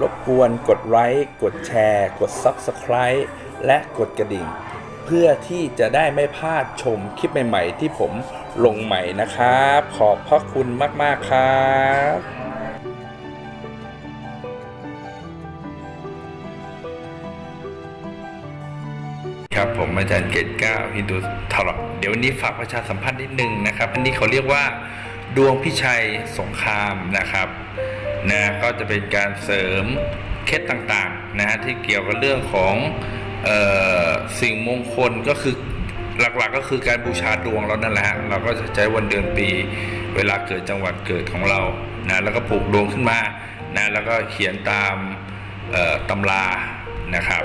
รบกวนกดไลค์กดแชร์ กด Subscribe และกดกระดิ่ง เพื่อที่จะได้ไม่พลาดชมคลิปใหม่ ๆ ที่ผมลงใหม่นะครับ ขอบพระคุณมาก ๆ ครับครับผมอาจารย์เกตเก้าฮินดูทอร์เดี๋ยวนี้ฝากประชาสัมพันธ์นิดนึงนะครับ อันนี้เขาเรียกว่า ดวงพิชัยสงครามนะครับ นะก็จะเป็นการเสริมเคล็ดต่างๆนะฮะที่เกี่ยวกับเรื่องของออสิ่งมงคลก็คือหลักๆก็คือการบูชาดวงเรานั่นแหละเราก็จะใช้วันเดือนปี เวลาเกิดจังหวัดเกิดของเรานะแล้วก็ปลูกดวงขึ้นมานะแล้วก็เขียนตามตำรานะครับ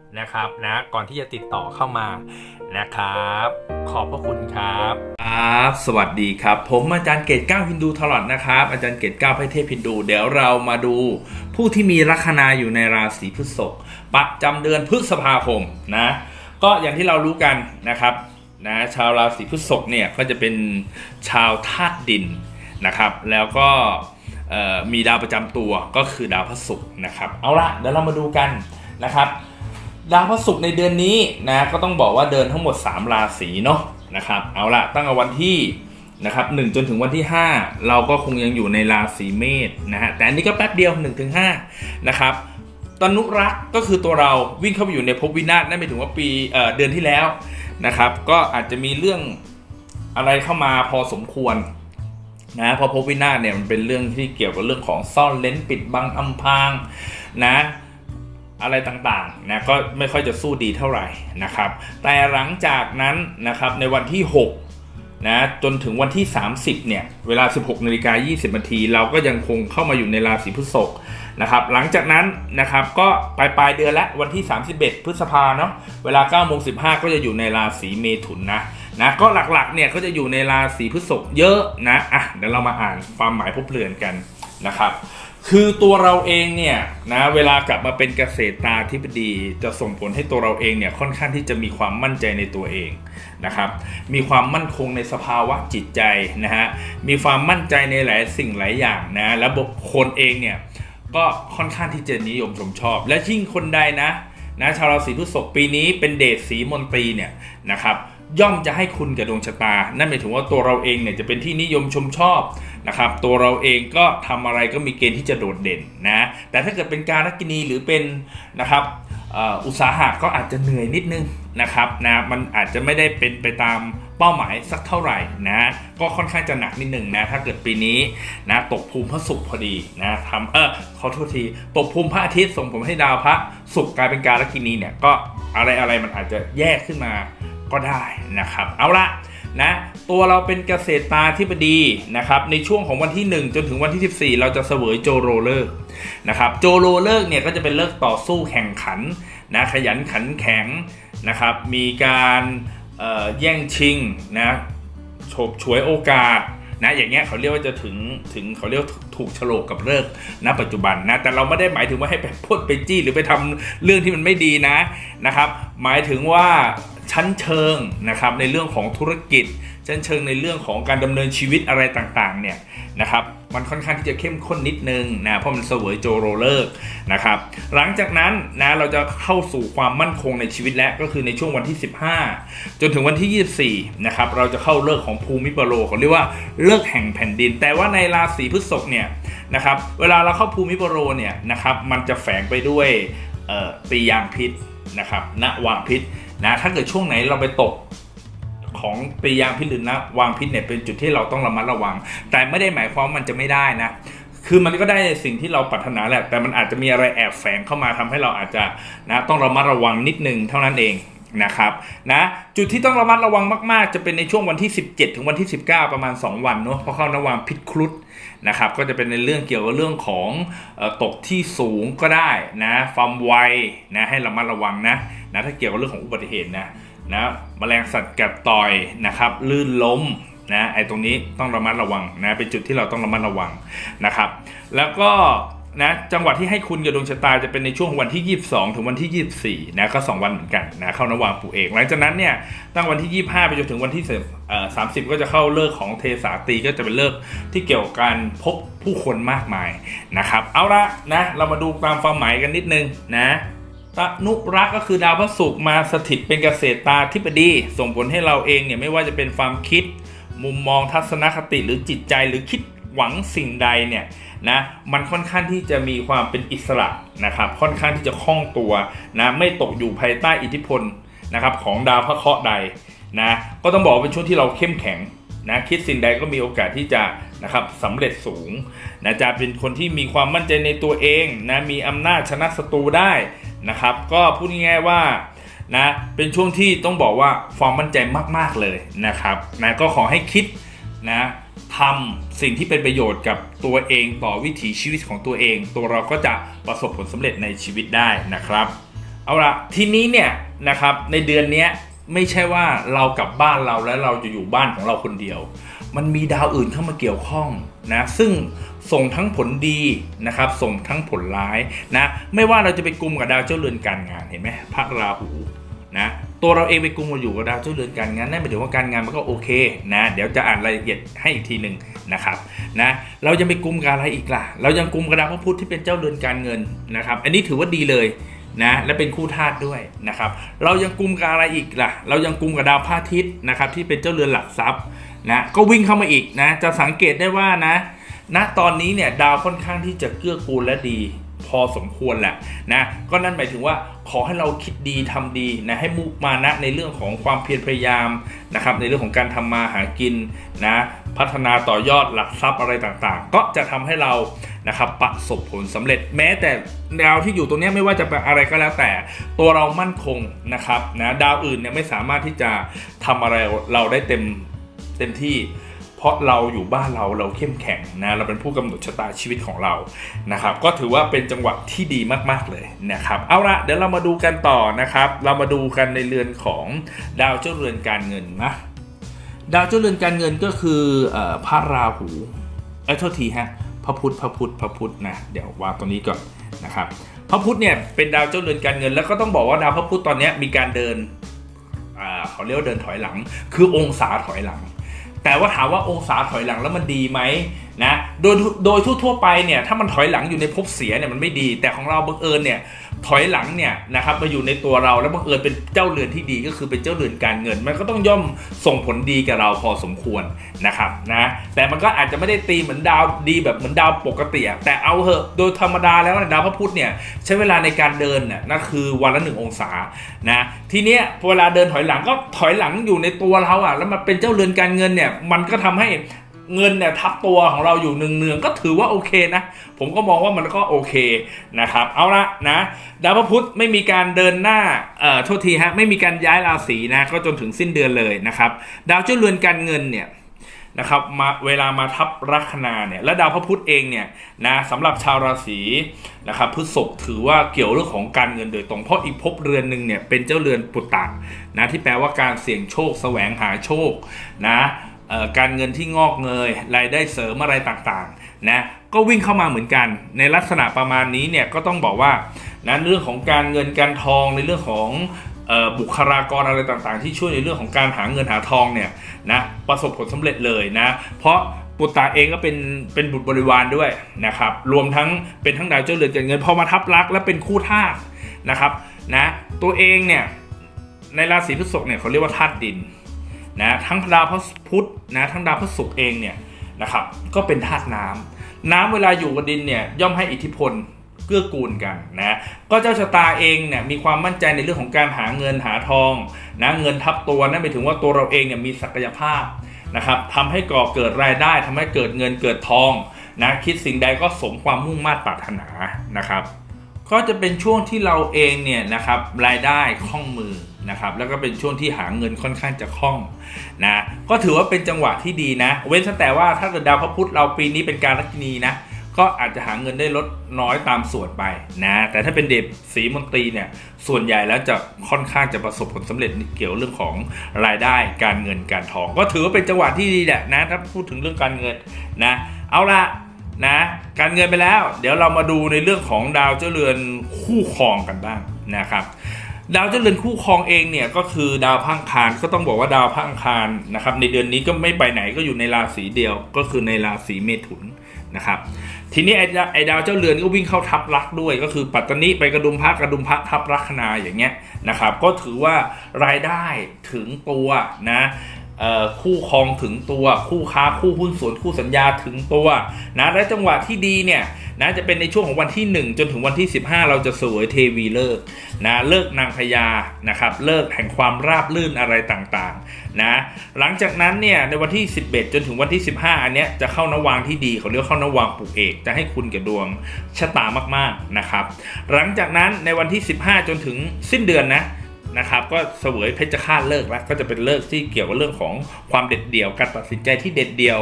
นะครับนะก่อนที่จะติดต่อเข้ามานะครับ ขอบพระคุณครับครับ สวัสดีครับ ผมอาจารย์เกตเก้าฮินดูทลอดนะครับ อาจารย์เกตเก้าพระเทพฮินดูเดี๋ยวเรามาดู ผู้ที่มีลัคนาอยู่ในราศีพฤษภประจำเดือนพฤษภาคมนะก็อย่างที่เรารู้กันนะครับนะชาวราศีพฤษภเนี่ยก็จะเป็นชาวธาตุดินนะครับ แล้วก็มีดาวประจำตัวก็คือดาวพระศุกร์นะครับ เอาละเดี๋ยวเรามาดูกันนะครับ ดาวพระศุกร์ในเดือนนี้นะก็ต้องบอกว่าเดินทั้งหมด 3 ราศีเนาะนะครับเอาละตั้งแต่วันที่นะครับหจนถึงวันที่ 5 เราก็คงยังอยู่ในราศีเมษนะฮะแต่อันนี้ก็แป๊บเดียว1-5ถึงนะครับตนุรักษ์ก็คือตัวเราวิ่งเข้าไปอยู่ในภพวินาศนั่นหมายถึงว่าปีเเดือนที่แล้วนะครับก็อาจจะมีเรื่องอะไรเข้ามาพอสมควรนะพราะภพวินาศเนี่ยมันเป็นเรื่องที่เกี่ยวกับเรื่องของซ่อนเลนปิดบังอำพรางนะ อะไรต่างๆนะก็ไม่ค่อยจะสู้ดีเท่าไหร่นะครับ แต่หลังจากนั้นนะครับในวันที่6นะจนถึงวันที่ 30เนี่ยเวลา 16นาฬิกา20นาทีเราก็ยังคงเข้ามาอยู่ในราศีพฤษภนะครับหลังจากนั้นนะครับก็ปลายปลายเดือนและวันที่ 31 พฤษภาเนาะเวลา9โมง15 ก็จะอยู่ในราศีเมถุนนะนะก็หลักๆเนี่ยก็จะอยู่ในราศีพฤษภเยอะนะอะเดี๋ยวเรามาอ่านความหมายพบเรือนกันนะครับ คือตัวเราเองเนี่ยนะเวลากลับมาเป็นเกษตรตาธิบดี จะส่งผลให้ตัวเราเองเนี่ยค่อนข้างที่จะมีความมั่นใจในตัวเองนะครับ มีความมั่นคงในสภาวะจิตใจนะฮะมีความมั่นใจในหลายสิ่งหลายอย่างนะและบุคคลเองเนี่ยก็ค่อนข้างที่จะนิยมชมชอบ และยิ่งคนใดนะนะชาวราศีพฤษภปีนี้เป็นเดชสีมนตรีเนี่ยนะครับย่อมจะให้คุณกับดวงชะตา นั่นหมายถึงว่าตัวเราเองเนี่ยจะเป็นที่นิยมชมชอบ นะครับตัวเราเองก็ทำอะไรก็มีเกณฑ์ที่จะโดดเด่นนะแต่ถ้าเกิดเป็นการกินีหรือเป็นนะครับอุตสาหะก็อาจจะเหนื่อยนิดนึงนะครับนะมันอาจจะไม่ได้เป็นไปตามเป้าหมายสักเท่าไหร่นะก็ค่อนข้างจะหนักนิดหนึ่งนะถ้าเกิดปีนี้นะตกภูมิพระศุกร์พอดีนะทำเออขอโทษทีตกภูมิพระอาทิตย์ส่งผลให้ดาวพระศุกร์กลายเป็นการกินีเนี่ยก็อะไรอะไรมันอาจจะแย่ขึ้นมาก็ได้นะครับ เอาละ นะตัวเราเป็นเกษตรตาธิบดีนะครับในช่วงของวันที่ 1 จนถึงวันที่ 14 เราจะเสวยโจโรเลิกษ์นะครับโจโรเลิกษ์เนี่ยก็จะเป็นเลิกต่อสู้แข่งขันนะขยันขันแข็งนะครับมีการแย่งชิงนะโฉบฉวยโอกาสนะอย่างเงี้ยเขาเรียกว่าจะถึงถึงเขาเรียกถูกโฉลกกับเลิกณปัจจุบันนะแต่เราไม่ได้หมายถึงว่าให้ไปพ่นไปจี้หรือไปทำเรื่องที่มันไม่ดีนะนะครับหมายถึงว่า ชั้นเชิงนะครับในเรื่องของธุรกิจ ชั้นเชิงในเรื่องของการดำเนินชีวิตอะไรต่างๆเนี่ยนะครับมันค่อนข้างที่จะเข้มข้นนิดนึงนะเพราะมันเสวยโจโรเลิกนะครับหลังจากนั้นนะเราจะเข้าสู่ความมั่นคงในชีวิตแล้วก็คือในช่วงวันที่ 15 จนถึงวันที่ 24นะครับเราจะเข้าเลิกของภูมิปโลเขาเรียกว่าเลิกแห่งแผ่นดิน แต่ว่าในราศีพฤษภเนี่ยนะครับเวลาเราเข้าภูมิปโลเนี่ยนะครับมันจะแฝงไปด้วยเอ่อปียางพิษนะครับณวางพิษ นะถ้าเกิดช่วงไหนเราไปตกของปียางพิษหรือนะวางพิษเนี่ยเป็นจุดที่เราต้องระมัดระวัง แต่ไม่ได้หมายความว่ามันจะไม่ได้นะคือมันก็ได้สิ่งที่เราปรารถนาแหละ แต่มันอาจจะมีอะไรแอบแฝงเข้ามาทำให้เราอาจจะนะต้องระมัดระวังนิดนึงเท่านั้นเองนะครับนะจุดที่ต้องระมัดระวังมาก ๆ จะเป็นในช่วงวันที่ 17 ถึงวันที่ 19 ประมาณ 2 วันเนาะเพราะเข้านวางพิษครุฑ นะครับก็จะเป็นในเรื่องเกี่ยวกับเรื่องของตกที่สูงก็ได้นะความไวนะให้ระมัดระวังนะนะถ้าเกี่ยวกับเรื่องของอุบัติเหตุนะนะแมลงสัตว์กัดต่อยนะครับลื่นล้มนะไอ้ตรงนี้ต้องระมัดระวังนะเป็นจุดที่เราต้องระมัดระวังนะครับ แล้วก็ นะจังหวะที่ให้คุณกับดวงชะตาจะเป็นในช่วงวันที่ 22 ถึงวันที่ 24 นะก็ 2 วันเหมือนกันนะเข้านวางปู่เอกหลังจากนั้นเนี่ยตั้งวันที่ 25 ไปจนถึงวันที่30 ก็จะเข้าเลิกของเทสาตีก็จะเป็นเลิกที่เกี่ยวกับการพบผู้คนมากมายนะครับเอาละนะเรามาดูตามความหมายกันนิดนึงนะตนุรักษ์ก็คือดาวพระศุกร์มาสถิตเป็นเกษตรตาธิบดี ส่งผลให้เราเองเนี่ยไม่ว่าจะเป็นความคิด มุมมองทัศนคติหรือจิตใจหรือคิด หวังสิ่งใดเนี่ยนะมันค่อนข้างที่จะมีความเป็นอิสระนะครับค่อนข้างที่จะคล่องตัวนะไม่ตกอยู่ภายใต้อิทธิพลนะครับของดาวพระเคราะห์ใดนะก็ต้องบอกว่าเป็นช่วงที่เราเข้มแข็งนะคิดสิ่งใดก็มีโอกาสที่จะนะครับสำเร็จสูงนะจะเป็นคนที่มีความมั่นใจในตัวเองนะมีอำนาจชนะศัตรูได้นะครับ ก็พูดง่ายๆว่านะเป็นช่วงที่ต้องบอกว่าความมั่นใจมากๆเลยนะครับนะก็ขอให้คิดนะ ทำสิ่งที่เป็นประโยชน์กับตัวเองต่อวิถีชีวิตของตัวเอง ตัวเราก็จะประสบผลสำเร็จในชีวิตได้นะครับ เอาละทีนี้เนี่ยนะครับในเดือนนี้ไม่ใช่ว่าเรากลับบ้านเราแล้วเราจะอยู่บ้านของเราคนเดียว มันมีดาวอื่นเข้ามาเกี่ยวข้องนะซึ่งส่งทั้งผลดีนะครับ ส่งทั้งผลร้ายนะไม่ว่าเราจะไปกลุ่มกับดาวเจ้าเรือนการงานเห็นไหมพระราหูนะ ตัวเราเองไปกลุ่มมาอยู่กับดาวเจ้าเรือนการงานนั่นหมายถึงว่าการงานมันก็โอเคนะเดี๋ยวจะอ่านรายละเอียดให้อีกทีหนึ่งนะครับนะเรายังไปกลุ่มกับอะไรอีกล่ะ เรายังกลุ่มกับดาวพระพุธที่เป็นเจ้าเรือนการเงินนะครับ อันนี้ถือว่าดีเลยนะและเป็นคู่ธาตุด้วยนะครับ เรายังกุมกับอะไรอีกล่ะ เรายังกุมกับดาวพระอาทิตย์นะครับที่เป็นเจ้าเรือนหลักทรัพย์นะก็วิ่งเข้ามาอีกนะจะสังเกตได้ว่านะณตอนนี้เนี่ยดาวค่อนข้างที่จะเกื้อกูลและดี อสมควรแหละนะก็นั่นหมายถึงว่าขอให้เราคิดดีทำดีนะให้มุมานะในเรื่องของความเพียรพยายามนะครับในเรื่องของการทำมาหากินนะพัฒนาต่อยอดหลักทรัพย์อะไรต่างๆ ก็จะทำให้เรานะครับประสบผลสำเร็จแม้แต่ดาวที่อยู่ตรงนี้ไม่ว่าจะเป็นอะไรก็แล้วแต่ ตัวเรามั่นคงนะครับนะดาวอื่นเนี่ยไม่สามารถที่จะทำอะไรเราได้เต็มเต็มที่ เพราะเราอยู่บ้านเราเราเข้มแข็งนะเราเป็นผู้กำหนดชะตาชีวิตของเรานะครับก็ถือว่าเป็นจังหวะที่ดีมากๆเลยนะครับเอาละเดี๋ยวเรามาดูกันต่อนะครับ เรามาดูกันในเรือนของดาวเจ้าเรือนการเงินนะดาวเจ้าเรือนการเงินก็คือพระราหูเอ้ยโทษทีฮะพระพุธพระพุธพระพุธนะเดี๋ยววางตรงนี้ก่อนนะครับพระพุธเนี่ยเป็นดาวเจ้าเรือนการเงิน แล้วก็ต้องบอกว่าดาวพระพุธตอนนี้มีการเดินอ่าเขาเรียกว่าเดินถอยหลัง คือองศาถอยหลัง แต่ว่าถามว่าองศาถอยหลังแล้วมันดีไหมนะโดยโดยทั่วๆไปเนี่ยถ้ามันถอยหลังอยู่ในภพเสียเนี่ยมันไม่ดี แต่ของเราบังเอิญเนี่ย ถอยหลังเนี่ยนะครับมาอยู่ในตัวเราแล้วบังเอิญเป็นเจ้าเรือนที่ดีก็คือเป็นเจ้าเรือนการเงิน มันก็ต้องย่อมส่งผลดีกับเราพอสมควรนะครับนะแต่มันก็อาจจะไม่ได้ตีเหมือนดาวดีแบบเหมือนดาวปกติแต่เอาเหอะโดยธรรมดาแล้วเนี่ยดาวพระพุธเนี่ยใช้เวลาในการเดินน่ะนั่นคือวันละหนึ่งองศานะทีเนี้ยเวลาเดินถอยหลังก็ถอยหลังอยู่ในตัวเราอะแล้วมันเป็นเจ้าเรือนการเงินเนี่ยมันก็ทำให้ เงินเนี่ยทับตัวของเราอยู่เนืองๆก็ถือว่าโอเคนะ ผมก็มองว่ามันก็โอเคนะครับ เอาละนะดาวพระพุธไม่มีการเดินหน้าเอ่อโทษทีฮะไม่มีการย้ายราศีนะก็จนถึงสิ้นเดือนเลยนะครับ ดาวเจ้าเรือนการเงินเนี่ยนะครับมาเวลามาทับลัคนาเนี่ยและดาวพระพุธเองเนี่ยนะสำหรับชาวราศีนะครับพฤษภถือว่าเกี่ยวเรื่องของการเงินโดยตรงเพราะอีกภพเรือนหนึ่งเนี่ยเป็นเจ้าเรือนปุตตะนะที่แปลว่าการเสี่ยงโชค แสวงหาโชคนะ การเงินที่งอกเงยรายได้เสริมอะไรต่างๆนะก็วิ่งเข้ามาเหมือนกัน ในลักษณะประมาณนี้เนี่ยก็ต้องบอกว่านะเรื่องของการเงินการทองในเรื่องของออบุคลากรอะไรต่างๆ ที่ช่วยในเรื่องของการหาเงินหาทองเนี่ยนะประสบผลสำเร็จเลยนะเพราะปุตตาเองก็เป็นเป็นบุตรบริวารด้วยนะครับรวมทั้งเป็นทั้งดาวเจ้าเรือนการเงินพอมาทับลักและเป็นคู่ธาตุนะครับนะตัวเองเนี่ยในราศีพฤษภเนี่ยเขาเรียกว่าธาตุดิน นะทั้งดาวพระพุธนะทั้งดาวพระศุกร์เองเนี่ยนะครับก็เป็นธาตุน้ำน้ำเวลาอยู่กับดินเนี่ยย่อมให้อิทธิพลเกื้อกูลกันนะก็เจ้าชะตาเองเนี่ยมีความมั่นใจในเรื่องของการหาเงินหาทองนะเงินทับตัวนั่นหมายถึงว่าตัวเราเองเนี่ยมีศักยภาพนะครับทำให้ก่อเกิดรายได้ทำให้เกิดเงินเกิดทองนะคิดสิ่งใดก็สมความมุ่งมา่ปรารถนานะครับ ก็จะเป็นช่วงที่เราเองเนี่ยนะครับรายได้คล่องมือ นะครับแล้วก็เป็นช่วงที่หาเงินค่อนข้างจะคล่องนะก็ถือว่าเป็นจังหวะที่ดีนะ เว้นแต่ว่าถ้าเกิดดาวพระพุธเราปีนี้เป็นการลัคนีนะก็อาจจะหาเงินได้ลดน้อยตามส่วนไปนะแต่ถ้าเป็นเด็กสีมนตรีเนี่ยส่วนใหญ่แล้วจะค่อนข้างจะประสบผลสำเร็จเกี่ยวเรื่องของรายได้การเงินการทอง ก็ถือว่าเป็นจังหวะที่ดีแหละนะถ้าพูดถึงเรื่องการเงินนะเอาละนะการเงินไปแล้ว เดี๋ยวเรามาดูในเรื่องของดาวเจ้าเรือนคู่ครองกันบ้างนะครับ ดาวเจ้าเรือนคู่ครองเองเนี่ยก็คือดาวพังคารก็ต้องบอกว่าดาวพังคารนะครับ ในเดือนนี้ก็ไม่ไปไหนก็อยู่ในราศีเดียวก็คือในราศีเมถุนนะครับ ทีนี้ไอ้ดาวเจ้าเรือนก็วิ่งเข้าทับลักด้วย ก็คือปัตตานีไปกระดุมพระกระดุมพระทับลัคนาอย่างเงี้ยนะครับ ก็ถือว่ารายได้ถึงตัวนะ คู่ครองถึงตัวคู่ค้าคู่หุ้นส่วนคู่สัญญาถึงตัวนะและจังหวะที่ดีเนี่ยนะจะเป็นในช่วงของวันที่ 1 จนถึงวันที่ 15 เราจะสวยเทวีเลิกนะเลิกนางพญานะครับเลิกแห่งความราบรื่นอะไรต่างๆนะหลังจากนั้นเนี่ยในวันที่ 11 จนถึงวันที่ 15 อันเนี้ยจะเข้านวางที่ดีเขาเรียกว่าเข้านวางปลูกเอกจะให้คุณกับดวงชะตามากๆนะครับหลังจากนั้นในวันที่ 15 จนถึงสิ้นเดือนนะ นะครับก็เสวยเพชฌฆาตเลิกแล้วก็จะเป็นเลิกที่เกี่ยวกับเรื่องของความเด็ดเดี่ยวการตัดสินใจที่เด็ดเดี่ยว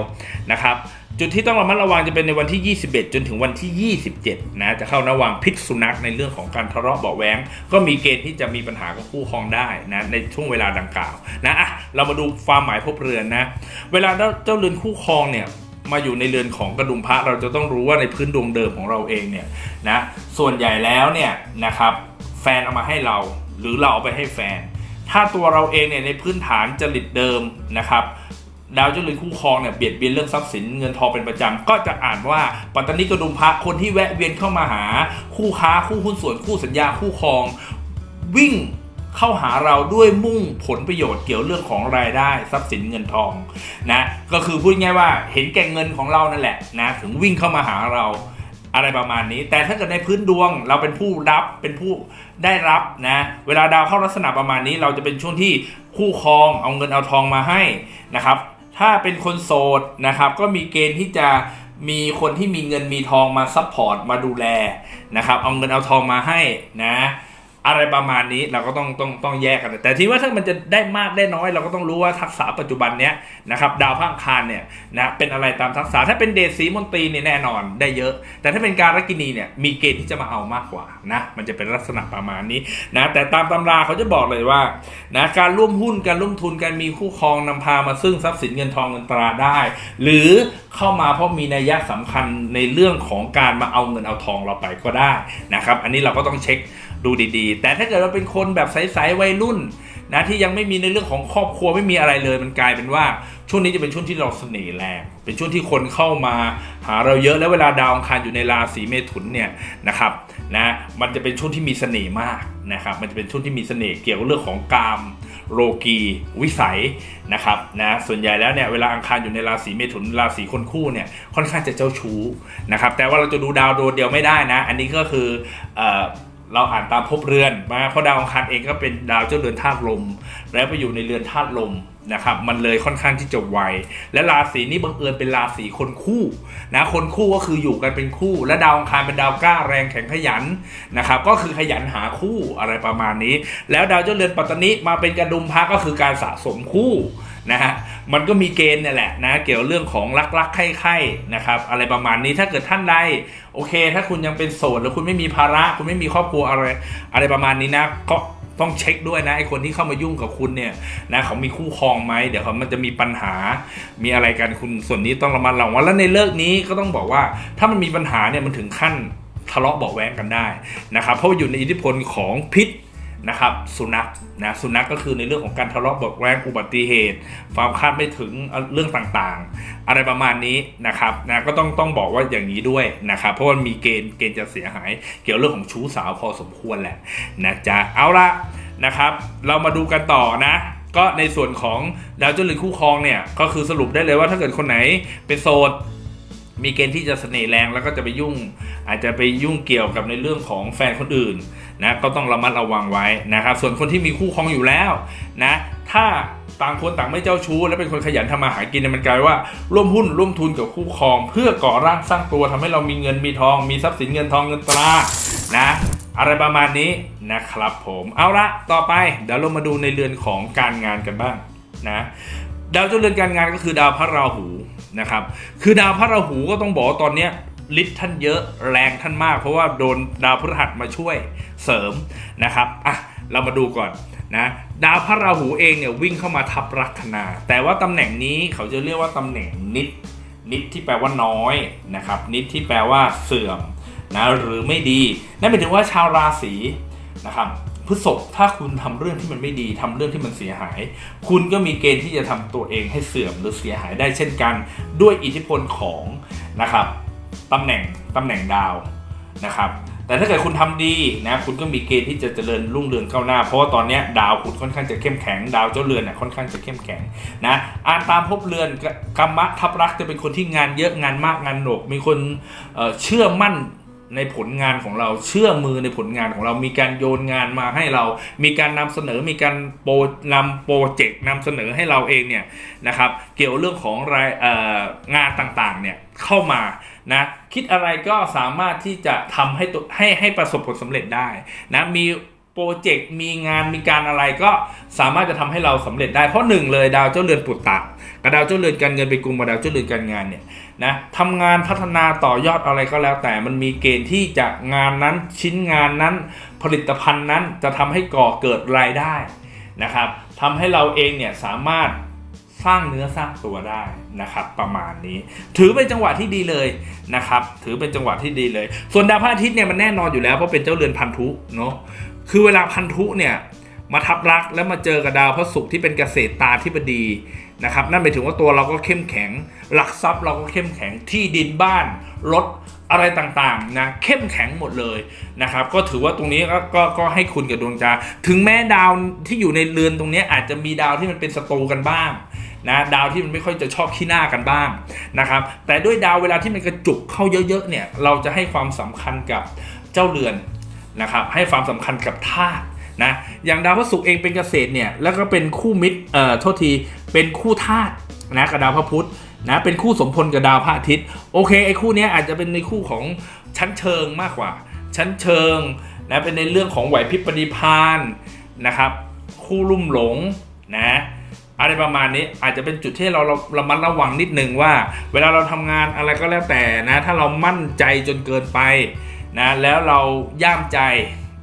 นะครับจุดที่ต้องระมัดระวังจะเป็นในวันที่ 21 จนถึงวันที่ 27 นะ จะเข้าระวังพิษสุนัขในเรื่องของการทะเลาะเบาะแว้งก็มีเกณฑ์ที่จะมีปัญหากับคู่ครองได้นะในช่วงเวลาดังกล่าวนะอะเรามาดูความหมายภพเรือนนะ เวลาเจ้าเรือนคู่ครองเนี่ยมาอยู่ในเรือนของกระดุมพระเราจะต้องรู้ว่าในพื้นดวงเดิมของเราเองเนี่ยนะส่วนใหญ่แล้วเนี่ยนะครับแฟนเอามาให้เรา หรือเราเอาไปให้แฟน ถ้าตัวเราเองเนี่ยในพื้นฐานจริตเดิมนะครับดาวเจ้าเรือนคู่ครองเนี่ยเบียดเบียนเรื่องทรัพย์สินเงินทองเป็นประจำก็จะอ่านว่าปัตตานีกระดุมพระคนที่แวะเวียนเข้ามาหา คู่ค้าคู่หุ้นส่วนคู่สัญญาคู่ครอง วิ่งเข้าหาเราด้วยมุ่งผลประโยชน์เกี่ยวเรื่องของรายได้ทรัพย์สินเงินทองนะก็คือพูดง่ายว่าเห็นแก่เงินของเรานั่นแหละนะถึงวิ่งเข้ามาหาเรา อะไรประมาณนี้ แต่ถ้าเกิดในพื้นดวงเราเป็นผู้รับเป็นผู้ได้รับนะเวลาดาวเข้าลักษณะประมาณนี้ เราจะเป็นช่วงที่คู่ครองเอาเงินเอาทองมาให้นะครับ ถ้าเป็นคนโสดนะครับก็มีเกณฑ์ที่จะมีคนที่มีเงินมีทองมาซัพพอร์ตมาดูแลนะครับเอาเงินเอาทองมาให้นะ อะไรประมาณนี้เราก็ต้องต้องต้องแยกกันแต่ที่ว่าถ้ามันจะได้มากได้น้อย เราก็ต้องรู้ว่าทักษะปัจจุบันเนี้ยนะครับดาวพังคารเนี่ยนะเป็นอะไรตามทักษะถ้าเป็นเดชสีมนตรีเนี่ยแน่นอนได้เยอะ แต่ถ้าเป็นการรักินีเนี่ยมีเกณฑ์ที่จะมาเอามากกว่านะมันจะเป็นลักษณะประมาณนี้นะแต่ตามตำราเขาจะบอกเลยว่านะการร่วมหุ้นการร่วมทุนการมีคู่ครองนำพามาซึ่งทรัพย์สินเงินทองเงินตราได้ หรือเข้ามาเพราะมีนัยยะสำคัญในเรื่องของการมาเอาเงินเอาทองเราไปก็ได้นะครับอันนี้เราก็ต้องเช็ค ดูดีๆ แต่ถ้าเกิดเราเป็นคนแบบใสๆวัยรุ่นนะที่ยังไม่มีในเรื่องของครอบครัวไม่มีอะไรเลย มันกลายเป็นว่าช่วงนี้จะเป็นช่วงที่เราเสน่ห์แรง เป็นช่วงที่คนเข้ามาหาเราเยอะแล้วเวลาดาวอังคารอยู่ในราศีเมถุนเนี่ยนะครับนะมันจะเป็นช่วงที่มีเสน่ห์มากนะครับมันจะเป็นช่วงที่มีเสน่ห์เกี่ยวกับเรื่องของกามโลกีวิสัยนะครับนะส่วนใหญ่แล้วเนี่ยเวลาอังคารอยู่ในราศีเมถุนราศีคนคู่เนี่ยค่อนข้างจะเจ้าชู้นะครับแต่ว่าเราจะดูดาวโดดเดียวไม่ได้นะ อันนี้ก็คืออ เราอ่านตามภพเรือนมาเพราะดาวอังคารเองก็เป็นดาวเจ้าเรือนธาตุลม แล้วไปอยู่ในเรือนธาตุลมนะครับมันเลยค่อนข้างที่จะไวและราศีนี้บังเอิญเป็นราศีคนคู่นะคนคู่ก็คืออยู่กันเป็นคู่ และดาวอังคารเป็นดาวกล้าแรงแข็งขยันนะครับก็คือขยันหาคู่อะไรประมาณนี้ แล้วดาวเจ้าเรือนปัตตนิมาเป็นกระดุมพระก็คือการสะสมคู่ นะฮะมันก็มีเกณฑ์เนี่ยแหละนะเกี่ยวเรื่องของรักรักๆใคร่ๆนะครับอะไรประมาณนี้ถ้าเกิดท่านใดโอเค ถ้าคุณยังเป็นโสดหรือคุณไม่มีภาระ คุณไม่มีครอบครัวอะไรอะไรประมาณนี้นะก็ต้องเช็คด้วยนะไอคนที่เข้ามายุ่งกับคุณเนี่ยนะเขามีคู่ครองไหมเดี๋ยวเขามันจะมีปัญหา มีอะไรกันคุณส่วนนี้ต้องระมัดระวังแล้วในเลิกนี้ก็ต้องบอกว่าถ้ามันมีปัญหาเนี่ยมันถึงขั้นทะเลาะเบาแว้งกันได้นะครับเพราะอยู่ในอิทธิพลของพิษ นะครับสุนัขนะสุนัขก็คือในเรื่องของการทะเลาะเบาแวงอุบัติเหตุ ความคาดไม่ถึงเรื่องต่างๆ อะไรประมาณนี้นะครับนะก็ต้องต้องบอกว่าอย่างนี้ด้วยนะครับเพราะว่ามีเกณฑ์เกณฑ์จะเสียหาย เกี่ยวเรื่องของชู้สาวพอสมควรแหละนะจ๊ะเอาละนะครับ เรามาดูกันต่อนะก็ในส่วนของดาวเจ้าหรือคู่ครองเนี่ยก็คือสรุปได้เลยว่าถ้าเกิดคนไหนเป็นโสดมีเกณฑ์ที่จะเสน่ห์แรงแล้วก็จะไปยุ่ง อาจจะไปยุ่งเกี่ยวกับในเรื่องของแฟนคนอื่น นะก็ต้องระมัดระวังไว้นะครับ ส่วนคนที่มีคู่ครองอยู่แล้วนะถ้าต่างคนต่างไม่เจ้าชู้ และเป็นคนขยันทำมาหากินเนี่ยมันกลายว่าร่วมหุ้นร่วมทุนกับคู่ครอง เพื่อก่อร่างสร้างตัวทำให้เรามีเงินมีทอง มีทรัพย์สินเงินทองเงินตรานะอะไรประมาณนี้นะครับผมเอาละต่อไปเดี๋ยวเรามาดูในเรือนของการงานกันบ้างนะดาวเจ้าเรือนการงานก็คือดาวพระราหูนะครับคือดาวพระราหูก็ต้องบอกตอนเนี้ย ฤทธิ์ท่านเยอะแรงท่านมาก เพราะว่าโดนดาวพฤหัสมาช่วยเสริมนะครับอะเรามาดูก่อนนะดาวพระราหูเองเนี่ยวิ่งเข้ามาทับลัคนา แต่ว่าตำแหน่งนี้เขาจะเรียกว่าตำแหน่งนิด นิดที่แปลว่าน้อยนะครับนิดที่แปลว่าเสื่อมนะหรือไม่ดี นั่นหมายถึงว่าชาวราศีนะครับพฤษภถ้าคุณทำเรื่องที่มันไม่ดีทำเรื่องที่มันเสียหาย คุณก็มีเกณฑ์ที่จะทำตัวเองให้เสื่อมหรือเสียหายได้เช่นกัน ด้วยอิทธิพลของนะครับ ตำแหน่งตำแหน่งดาวนะครับ แต่ถ้าเกิดคุณทำดีนะคุณก็มีเกณฑ์ที่จะเจริญรุ่งเรืองก้าวหน้า เพราะว่าตอนนี้ดาวคุณค่อนข้างจะเข้มแข็ง ดาวเจ้าเรือนน่ะค่อนข้างจะเข้มแข็งนะอ่านตามภพเรือนกรรมะทับรักจะเป็นคนที่งานเยอะงานมากงานหนก มีคนเชื่อมั่น ในผลงานของเราเชื่อมือในผลงานของเรา มีการโยนงานมาให้เรา มีการนำเสนอมีการโปรนำโปรเจกต์นำเสนอให้เราเองเนี่ยนะครับเกี่ยวเรื่องของรายงานต่างๆเนี่ยเข้ามานะคิดอะไรก็สามารถที่จะทำให้ตัวให้ให้ประสบผลสำเร็จได้นะมีโปรเจกต์มีงานมีการอะไรก็สามารถจะทำให้เราสำเร็จได้เพราะหนึ่งเลยดาวเจ้าเรือนปุตตะ กับดาวเจ้าเรือนการเงินเป็นกลุ่มกับดาวเจ้าเรือนการงานเนี่ยนะทำงานพัฒนาต่อยอดอะไรก็แล้ว แต่มันมีเกณฑ์ที่จะงานนั้นชิ้นงานนั้น ผลิตภัณฑ์นั้นจะทำให้ก่อเกิดรายได้นะครับทำให้เราเองเนี่ยสามารถสร้างเนื้อสร้างตัวได้นะครับ ประมาณนี้ ถือเป็นจังหวะที่ดีเลยนะครับ ถือเป็นจังหวะที่ดีเลย ส่วนดาวพระอาทิตย์เนี่ยมันแน่นอนอยู่แล้วเพราะเป็นเจ้าเรือนพันธุเนาะคือเวลาพันธุเนี่ยมาทับรักแล้วมาเจอกับดาวพระศุกร์ที่เป็นเกษตรตาธิบดี นะครับนั่นหมายถึงว่าตัวเราก็เข้มแข็ง หลักทรัพย์เราก็เข้มแข็งที่ดินบ้านรถอะไรต่างๆนะเข้มแข็งหมดเลยนะครับก็ถือว่าตรงนี้ก็ก็ก็ให้คุณกับดวงจาถึงแม้ดาวที่อยู่ในเรือนตรงนี้อาจจะมีดาวที่มันเป็นศัตรูกันบ้างนะดาวที่มันไม่ค่อยจะชอบขี้หน้ากันบ้างนะครับแต่ด้วยดาวเวลาที่มันกระจุกเข้าเยอะๆเนี่ยเราจะให้ความสำคัญกับเจ้าเรือนนะครับให้ความสำคัญกับธาตุนะอย่างดาวพระศุกร์เองเป็นเกษตรเนี่ยแล้วก็เป็นคู่มิตรเอ่อโทษที เป็นคู่ธาตุนะกับดาวพระพุธนะเป็นคู่สมพลกับดาวพระอาทิตย์โอเคไอ้คู่นี้อาจจะเป็นในคู่ของชั้นเชิงมากกว่า ชั้นเชิงนะเป็นในเรื่องของไหวพริบปฏิภาณนะครับ คู่ลุ่มหลงนะอะไรประมาณนี้อาจจะเป็นจุดที่เราเราระมัดระวังนิดนึงว่า เวลาเราทำงานอะไรก็แล้วแต่นะ ถ้าเรามั่นใจจนเกินไปนะแล้วเราย่ามใจ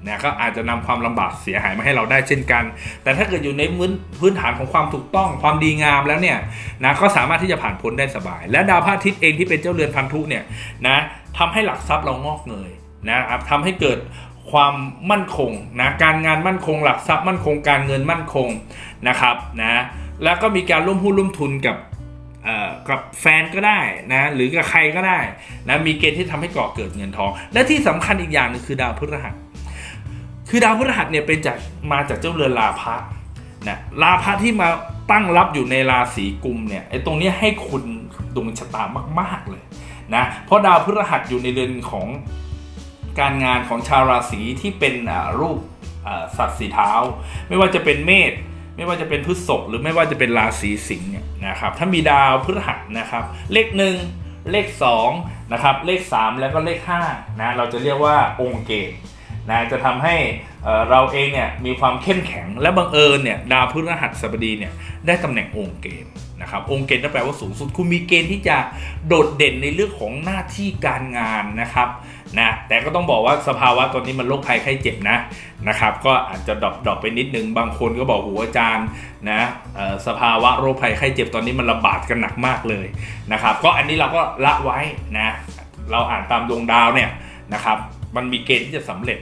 นะก็อาจจะนำความลำบากเสียหายมาให้เราได้เช่นกัน แต่ถ้าเกิดอยู่ในพื้นพื้นฐานของความถูกต้องความดีงามแล้วเนี่ยนะก็สามารถที่จะผ่านพ้นได้สบาย และดาวพระอาทิตย์เองที่เป็นเจ้าเรือนพันธุเนี่ยนะทำให้หลักทรัพย์เรางอกเงยนะครับทำให้เกิดความมั่นคงนะการงานมั่นคง หลักทรัพย์มั่นคงการเงินมั่นคงนะครับนะแล้วก็มีการร่วมหุ้นร่วมทุนกับกับแฟนก็ได้นะหรือกับใครก็ได้นะมีเกณฑ์ที่ทำให้ก่อเกิดเงินทอง และที่สำคัญอีกอย่างหนึงคือดาวพฤหัส คือดาวพฤหัสเนี่ยเป็นจากมาจากเจ้าเรือนลาภะนะลาภะที่มาตั้งรับอยู่ในราศีกุมเนี่ยไอ้ตรงนี้ให้คุณดวงชะตามาก ๆเลยนะเพราะดาวพฤหัสอยู่ในเรือนของการงานของชาวราศีที่เป็นรูปสัตว์สีเท้า ไม่ว่าจะเป็นเมษไม่ว่าจะเป็นพฤษภหรือไม่ว่าจะเป็นราศีสิงห์เนี่ยนะครับถ้ามีดาวพฤหัสนะครับ เลขหนึ่งเลข2นะครับเลข 3 แล้วก็เลข5นะเราจะเรียกว่าองค์เกณฑ์ นะจะทำให้เราเองเนี่ยมีความเข้มแข็งและบังเอิญเนี่ยดาวพฤหัสบดีเนี่ยได้ตำแหน่งองค์เกณฑ์นะครับองค์เกณฑ์นั่นแปลว่าสูงสุดคุณมีเกณฑ์ที่จะโดดเด่นในเรื่องของหน้าที่การงานนะครับนะแต่ก็ต้องบอกว่าสภาวะตอนนี้มันโรคภัยไข้เจ็บนะนะครับก็อาจจะดรอปดรอปไปนิดนึงบางคนก็บอกโหัวอาจารย์นะสภาวะโรคภัยไข้เจ็บตอนนี้มันระบาดกันหนักมากเลยนะครับก็อันนี้เราก็ละไว้นะเราอ่านตามดวงดาวเนี่ยนะครับมันมีเกณฑ์ที่จะสำเร็จ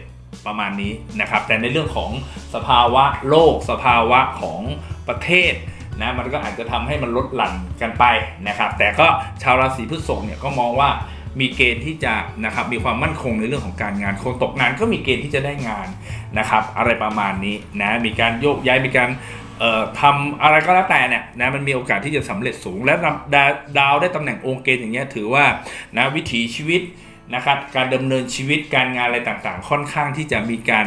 ประมาณนี้นะครับ แต่ในเรื่องของสภาวะโลก สภาวะของประเทศนะมันก็อาจจะทำให้มันลดหลั่นกันไปนะครับ แต่ก็ชาวราศีพฤษภเนี่ยก็มองว่ามีเกณฑ์ที่จะนะครับมีความมั่นคงในเรื่องของการงานคนตกงานก็มีเกณฑ์ที่จะได้งานนะครับ อะไรประมาณนี้นะมีการโยกย้ายมีการเอ่อทำอะไรก็แล้วแต่เนี่ยนะมันมีโอกาสที่จะสำเร็จสูง และดาดาวได้ตำแหน่งองค์เกณฑ์อย่างเงี้ยถือว่านะวิถีชีวิต นะครับการดำเนินชีวิตการงานอะไรต่างๆ ค่อนข้างที่จะมีการ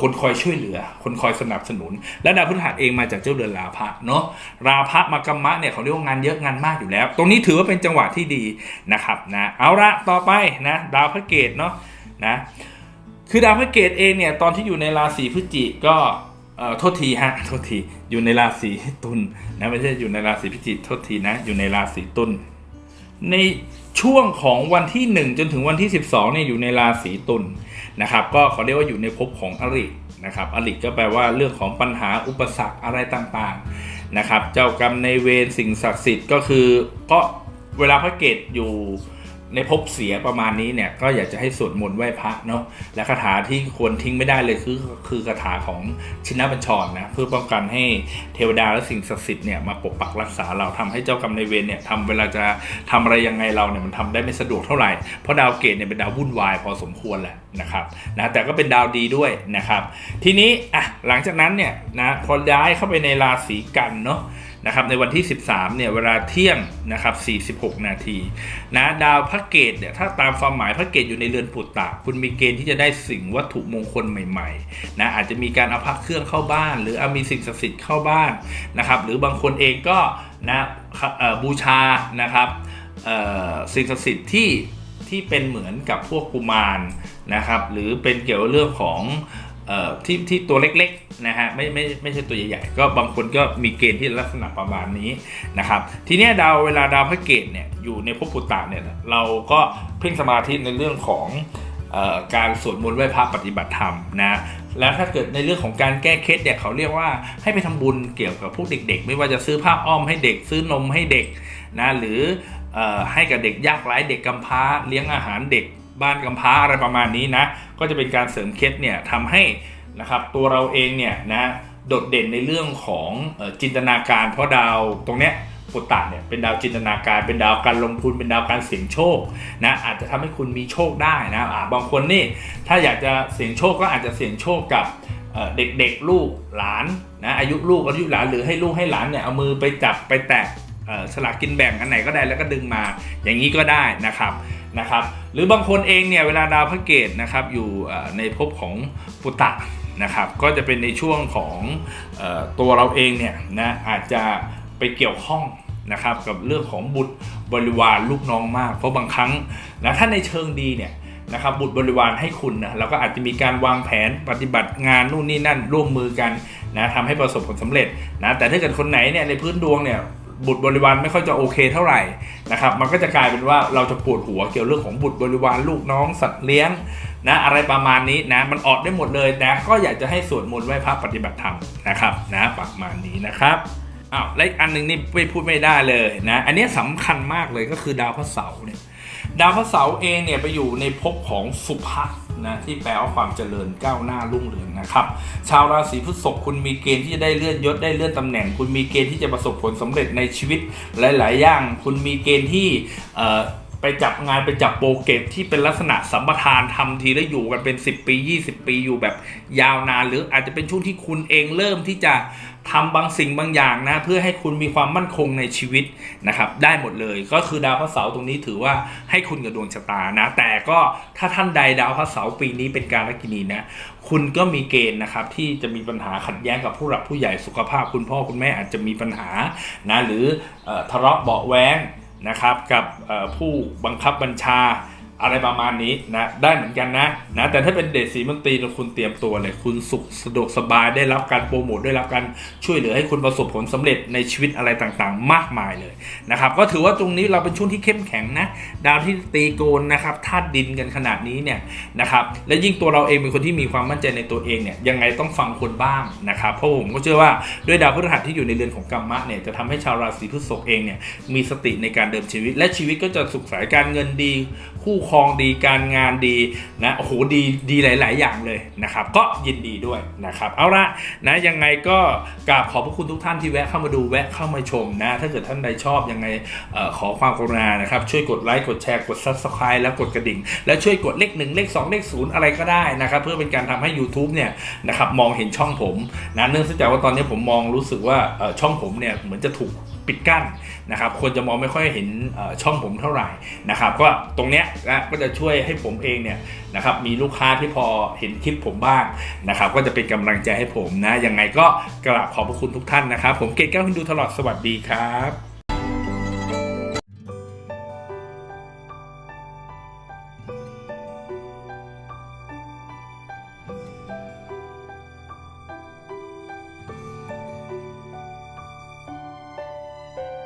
คนคอยช่วยเหลือ คนคอยสนับสนุน และดาวพฤหัสเองมาจากเจ้าเรือนราพะเนาะราพะมากรรมะเนี่ยเขาเรียกว่างานเยอะงานมากอยู่แล้ว ตรงนี้ถือว่าเป็นจังหวะที่ดีนะครับนะเอาละต่อไปนะดาวพระเกตเนาะนะคือดาวพระเกตเองเนี่ยตอนที่อยู่ในราศีพฤศจิกก็เออโทษทีฮะโทษทีอยู่ในราศีตุลนะไม่ใช่อยู่ในราศีพิจิกโทษทีนะอยู่ในราศีตุลใน ช่วงของวันที่ 1 จนถึงวันที่ 12เนี่ยอยู่ในราศีตุลนะครับ ก็เขาเรียกว่าอยู่ในภพของอรินะครับอริก็แปลว่าเรื่องของปัญหาอุปสรรคอะไรต่างๆนะครับ เจ้ากรรมในเวรสิ่งศักดิ์สิทธิ์ก็คือก็เวลาพระเกตอยู่ ในภพเสียประมาณนี้เนี่ยก็อยากจะให้สวดมนต์ไหว้พระเนาะและคาถาที่ควรทิ้งไม่ได้เลยคือคือคาถาของชินบัญชรนะเพื่อป้องกันให้เทวดาและสิ่งศักดิ์สิทธิ์เนี่ยมาปกปักรักษาเราทำให้เจ้ากรรมนายเวรเนี่ยทำเวลาจะทำอะไรยังไงเราเนี่ยมันทำได้ไม่สะดวกเท่าไหร่เพราะดาวเกตเนี่ยเป็นดาววุ่นวายพอสมควรแหละนะครับนะแต่ก็เป็นดาวดีด้วยนะครับ ทีนี้อะหลังจากนั้นเนี่ยนะพอย้ายเข้าไปในราศีกันเนาะ นะครับในวันที่ 13เนี่ยเวลาเที่ยงนะครับ46 นาทีนะดาวพระเกตเนี่ยถ้าตามความหมายพระเกตอยู่ในเรือนปุตตะ คุณมีเกณฑ์ที่จะได้สิ่งวัตถุมงคลใหม่ๆนะอาจจะมีการเอาพระเครื่องเข้าบ้าน หรือเอามีสิ่งศักดิ์สิทธิ์เข้าบ้านนะครับหรือบางคนเองก็นะบูชานะครับสิ่งศักดิ์สิทธิ์ที่ที่เป็นเหมือนกับพวกกุมารนะครับหรือเป็นเกี่ยวกับเรื่องของ ที่ที่ตัวเล็กๆนะฮะไม่ไม่ไม่ใช่ตัวใหญ่ๆก็บางคนก็มีเกณฑ์ที่ลักษณะประมาณนี้นะครับทีนี้ดาวเวลาดาวพระเกตเนี่ยอยู่ในภพปุตตะเนี่ยเราก็เพ่งสมาธิในเรื่องของออการสวดมนต์ไหว้พระปฏิบัติธรรมนะแล้วถ้าเกิดในเรื่องของการแก้เคล็ดเนี่ยเขาเรียกว่าให้ไปทำบุญเกี่ยวกับพวกเด็ก ๆ ไม่ว่าจะซื้อผ้าอ้อมให้เด็กซื้อนมให้เด็กนะหรือออให้กับเด็กยากไร้เด็กกำพร้าเลี้ยงอาหารเด็ก บ้านกำพร้าอะไรประมาณนี้นะ ก็จะเป็นการเสริมเคล็ดเนี่ยทำให้นะครับตัวเราเองเนี่ยนะโดดเด่นในเรื่องของจินตนาการ เพราะดาวตรงเนี้ยปุตตะเนี่ยเป็นดาวจินตนาการเป็นดาวการลงทุนเป็นดาวการเสี่ยงโชคนะอาจจะทำให้คุณมีโชคได้นะอ่าบางคนนี่ถ้าอยากจะเสี่ยงโชคก็อาจจะเสี่ยงโชคกับเด็กๆลูกหลานนะอายุลูกอายุหลานหรือให้ลูกให้หลานเนี่ยเอามือไปจับไปแตะ สลากกินแบ่งอันไหนก็ได้แล้วก็ดึงมาอย่างนี้ก็ได้นะครับนะครับ หรือบางคนเองเนี่ยเวลาดาวพระเกตนะครับอยู่ในภพของปุตตะนะครับ ก็จะเป็นในช่วงของอตัวเราเองเนี่ยนะอาจจะไปเกี่ยวข้องนะครับกับเรื่องของบุตรบริวารลูกน้องมาก เพราะบางครั้งนะถ้าในเชิงดีเนี่ยนะครับบุตรบริวารให้คุณนะเราก็อาจจะมีการวางแผนปฏิบัติงานนู่นนี่นั่นร่วมมือกันนะทำให้ประสบผลสำเร็จนะแต่ถ้าเกิดคนไหนเนี่ยในพื้นดวงเนี่ย บุตรบริวารไม่ค่อยจะโอเคเท่าไหร่นะครับมันก็จะกลายเป็นว่าเราจะปวดหัวเกี่ยวเรื่องของบุตรบริวารลูกน้องสัตว์เลี้ยงนะอะไรประมาณนี้นะมันออกได้หมดเลยนะก็อยากจะให้สวดมนต์ไหว้พระปฏิบัติธรรมนะครับนะประมาณนี้นะครับอ้าวและอีกอันหนึงนี่ไม่พูดไม่ได้เลยนะอันนี้สำคัญมากเลยก็คือดาวพระเสาร์เนี่ยดาวพระเสาร์เองเนี่ยไปอยู่ในภพของสุภะ นะที่แปลว่าความเจริญก้าวหน้ารุ่งเรืองนะครับ ชาวราศีพฤษภคุณมีเกณฑ์ที่จะได้เลื่อนยศได้เลื่อนตำแหน่ง คุณมีเกณฑ์ที่จะประสบผลสำเร็จในชีวิตหลาย ๆ อย่าง คุณมีเกณฑ์ที่ไปจับงานไปจับโปรเกตที่เป็นลักษณะสัมปทานทำทีแล้วอยู่กันเป็น 10 ปี 20 ปีอยู่แบบยาวนาน หรืออาจจะเป็นช่วงที่คุณเองเริ่มที่จะ ทำบางสิ่งบางอย่างนะ เพื่อให้คุณมีความมั่นคงในชีวิตนะครับ ได้หมดเลยก็คือดาวพระเสาร์ตรงนี้ถือว่าให้คุณกับดวงชะตานะ แต่ก็ถ้าท่านใดดาวพระเสาร์ปีนี้เป็นการลักินีนะ คุณก็มีเกณฑ์นะครับ ที่จะมีปัญหาขัดแย้งกับผู้หลักผู้ใหญ่สุขภาพ คุณพ่อคุณแม่อาจจะมีปัญหานะหรือออทะเลาะเบาแว้งนะครับ กับผู้บังคับบัญชา อะไรประมาณนี้นะได้เหมือนกันนะนะแต่ถ้าเป็นเดชสีมนตรีคุณเตรียมตัวเลยคุณสุขสะดวกสบายได้รับการโปรโมทได้รับการช่วยเหลือให้คุณประสบผลสำเร็จในชีวิตอะไรต่างๆ มากมายเลยนะครับก็ถือว่าตรงนี้เราเป็นช่วงที่เข้มแข็งนะดาวที่ตีโกนนะครับธาตุดินกันขนาดนี้เนี่ยนะครับและยิ่งตัวเราเองเป็นคนที่มีความมั่นใจในตัวเองเนี่ยยังไงต้องฟังคนบ้างนะครับเพราะผมก็เชื่อว่าด้วยดาวพฤหัสที่อยู่ในเรือนของกรรมะเนี่ยจะทำให้ชาวราศีพฤษภเองเนี่ยมีสติในการเดินชีวิต และชีวิตก็จะสุขสายการเงินดีคู่ครองดีการงานดีนะโอ้โหดีดีหลาย ๆ อย่างเลยนะครับ ก็ยินดีด้วยนะครับเอาละนะยังไงก็กราบขอบพระคุณทุกท่านที่แวะเข้ามาดูแวะเข้ามาชมนะ ถ้าเกิดท่านใดชอบยังไงออขอความกรุณานะครับช่วยกดไลค์กดแชร์กด subscribe แล้วกดกระดิ่ง แล้วช่วยกดเลขหนึ่งเลขสองเลขศูนย์อะไรก็ได้นะครับเพื่อเป็นการทำให้ YouTube เนี่ยนะครับมองเห็นช่องผมนะเนื่องจากว่าตอนนี้ผมมองรู้สึกว่าช่องผมเนี่ยเหมือนจะถูก ปิดกั้นนะครับคนจะมองไม่ค่อยเห็นช่องผมเท่าไหร่นะครับก็ตรงเนี้ยนะก็จะช่วยให้ผมเองเนี่ยนะครับมีลูกค้าที่พอเห็นคลิปผมบ้างนะครับก็จะเป็นกำลังใจให้ผมนะยังไงก็กราบขอบพระคุณทุกท่านนะครับ ผมเกตแก้วฮินดูตลอดสวัสดีครับ